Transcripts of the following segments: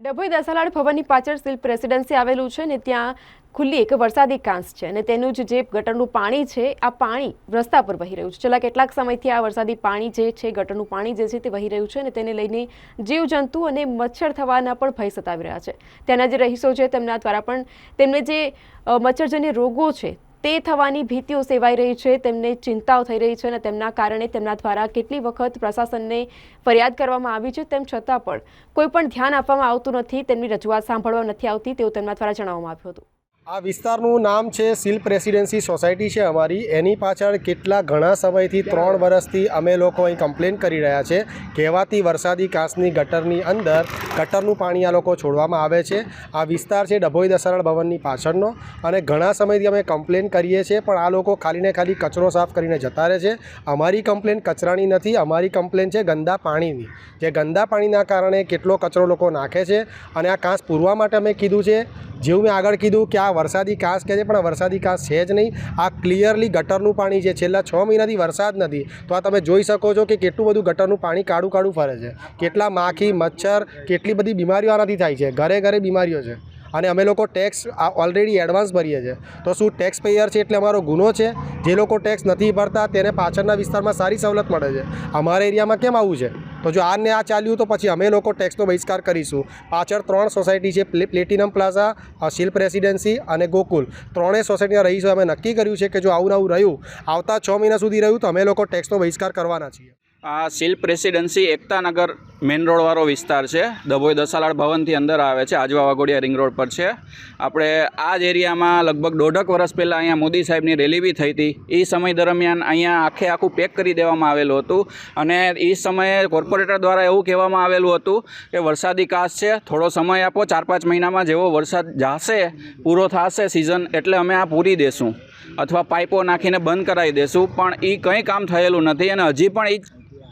ડભોઈ દસાલાડ ભવનની પાછળ શિલ્પ રેસિડેન્સી આવેલું છે ને ત્યાં ખુલ્લી એક વરસાદી કાંસ છે અને તેનું જ ગટરનું પાણી છે, આ પાણી રસ્તા પર વહી રહ્યું છે. છેલ્લા કેટલાક સમયથી આ વરસાદી પાણી જે છે, ગટરનું પાણી જે છે તે વહી રહ્યું છે અને તેને લઈને જીવજંતુ અને મચ્છર થવાના પણ ભય સતાવી રહ્યા છે. ત્યાંના જે રહીશો છે તેમના દ્વારા પણ તેમને જે મચ્છરજન્ય રોગો છે તે થવાની ભીતિઓ સેવાઈ રહી છે, તેમને ચિંતાઓ થઈ રહી છે અને તેમના કારણે તેમના દ્વારા કેટલી વખત પ્રશાસનને ફરિયાદ કરવામાં આવી છે, તેમ છતાં પણ કોઈ પણ ધ્યાન આપવામાં આવતું નથી, તેમની રજૂઆત સાંભળવા નથી આવતી, તેવું તેમના દ્વારા જણાવવામાં આવ્યું હતું. આ વિસ્તારનું નામ છે શિલ્પ રેસિડેન્સી સોસાયટી છે અમારી. એની પાછળ કેટલા ઘણા સમયથી ત્રણ વર્ષથી અમે લોકો અહીં કમ્પ્લેન કરી રહ્યા છે. કહેવાતી વરસાદી કાંસની ગટરની અંદર ગટરનું પાણી આ લોકો છોડવામાં આવે છે. આ વિસ્તાર છે ડભોઈ દસારળ ભવનની પાછળનો અને ઘણા સમયથી અમે કમ્પ્લેન કરીએ છીએ પણ આ લોકો ખાલીને ખાલી કચરો સાફ કરીને જતા રહે છે. અમારી કમ્પ્લેન કચરાની નથી, અમારી કમ્પ્લેન છે ગંદા પાણીની. જે ગંદા પાણીના કારણે કેટલો કચરો લોકો નાખે છે અને આ કાંસ પૂરવા માટે અમે કીધું છે. જેવું મેં આગળ કીધું કે આ વરસાદી કાંસ કહે છે પણ વરસાદી કાંસ છે જ નહીં, આ ક્લિયરલી ગટરનું પાણી છે. છેલ્લા છ મહિનાથી વરસાદ નથી. તો આ તમે જોઈ શકો છો કે કેટલું બધું ગટરનું પાણી કાળું કાળું ફરે છે. કેટલા માખી, મચ્છર, કેટલી બધી બીમારીઓ આનાથી થાય છે. ઘરે ઘરે બીમારીઓ છે. અને અમે લોકો ટેક્સ ઓલરેડી એડવાન્સ ભરીએ છીએ. તો શું ટેક્સ પેયર છે એટલે અમારો ગુનો છે? જે લોકો ટેક્સ નથી ભરતા, તેને પાછળના વિસ્તારમાં સારી સવલત મળે છે. અમારા એરિયામાં કેમ આવું છે? તો જો આને આ ચાલ્યું તો પછી અમે લોકો ટેક્સનો બહિષ્કાર કરીશું. પાછળ ત્રણ સોસાયટી છે, play platinum plaza Shilp residency અને ગોકુલ ત્રણેય સોસાયટીના રહીશો અમે નક્કી કર્યું છે કે જો આવું આવું રહ્યું, આવતા છ મહિના સુધી રહ્યું તો અમે લોકો ટેક્સનો બહિષ્કાર કરવાના છીએ. આ શિલ્પ રેસિડેન્સી એકતાનગર મેઇન રોડવાળો વિસ્તાર છે. દભોઈ દસાલાડ ભવનથી અંદર આવે છે. આજવા વાઘોડિયા રિંગ રોડ પર છે. આપણે આ જ એરિયામાં લગભગ દોઢક વર્ષ પહેલાં અહીંયા મોદી સાહેબની રેલી બી થઈ હતી. એ સમય દરમિયાન અહીંયા આખે આખું પેક કરી દેવામાં આવેલું હતું અને એ સમયે કોર્પોરેટર દ્વારા એવું કહેવામાં આવેલું હતું કે વરસાદી કાશ છે, થોડો સમય આપો, ચાર પાંચ મહિનામાં જેવો વરસાદ જાશે, પૂરો થશે સિઝન એટલે અમે આ પૂરી દેશું. અથવા પાઇપો નાખીને બંધ કરાવી દેશું. પણ એ કંઈ કામ થયેલું નથી અને હજી પણ એ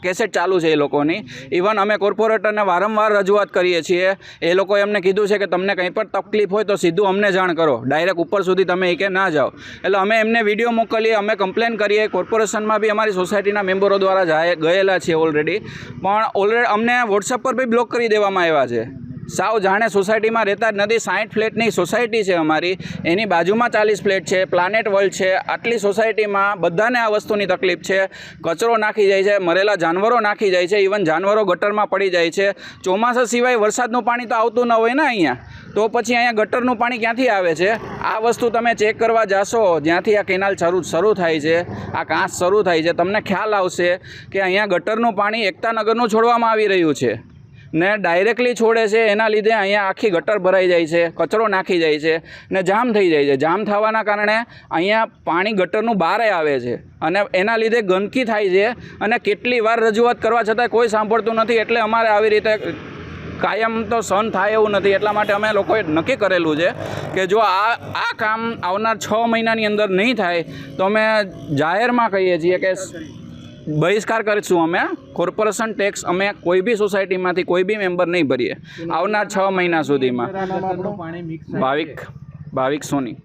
કેસેટ ચાલુ છે એ લોકોની. ઇવન અમે કોર્પોરેટરને વારંવાર રજૂઆત કરીએ છીએ. એ લોકોએ એમને કીધું છે કે તમને કંઈ પણ તકલીફ હોય તો સીધું અમને જાણ કરો. ડાયરેક્ટ ઉપર સુધી તમે એ કે ના જાઓ. એટલે અમે એમને વીડિયો મોકલીએ, અમે કમ્પ્લેન કરીએ. કોર્પોરેશનમાં બી અમારી સોસાયટીના મેમ્બરો દ્વારા જાય, ગયેલા છે ઓલરેડી પણ ઓલરેડી અમને વોટ્સઅપ પર બી બ્લોક કરી દેવામાં આવ્યા છે. સાવ જાણે સોસાયટીમાં રહેતા જ નથી. સાઠ ફ્લેટની સોસાયટી છે અમારી. એની બાજુમાં ચાલીસ ફ્લેટ છે, પ્લાનેટ વર્લ્ડ છે. આટલી સોસાયટીમાં બધાને આ વસ્તુની તકલીફ છે. કચરો નાખી જાય છે, મરેલા જાનવરો નાખી જાય છે ઇવન જાનવરો ગટરમાં પડી જાય છે. ચોમાસા સિવાય વરસાદનું પાણી તો આવતું ન હોય ને અહીંયા. તો પછી અહીંયા ગટરનું પાણી ક્યાંથી આવે છે? આ વસ્તુ તમે ચેક કરવા જાશો, જ્યાંથી આ કેનાલ શરૂ શરૂ થાય છે. આ કાંસ શરૂ થાય છે. તમને ખ્યાલ આવશે કે અહીંયા ગટરનું પાણી એકતાનગરનું છોડવામાં આવી રહ્યું છે. ને ડાયરેક્ટલી છોડે છે, એના લીધે અહીંયા આખી ગટર ભરાઈ જાય છે, કચરો નાખી જાય છે ને જામ થઈ જાય છે. જામ થવાના કારણે અહીંયા પાણી ગટરનું બહારે આવે છે અને એના લીધે ગંદકી થાય છે અને કેટલી વાર રજૂઆત કરવા છતાંય કોઈ સાંભળતું નથી એટલે અમારે આવી રીતે કાયમ તો સહન થાય એવું નથી. એટલા માટે અમે લોકોએ નક્કી કરેલું છે કે જો આ આ કામ આવનાર છ મહિનાની અંદર નહીં થાય તો અમે જાહેરમાં કહીએ છીએ કે બહિષ્કાર કરીશું અમે. કોર્પોરેશન ટેક્સ અમે કોઈ બી સોસાયટીમાંથી કોઈ બી મેમ્બર નહીં ભરીએ. આવનાર છ મહિના સુધીમાં. ભાવિક ભાવિક સોની.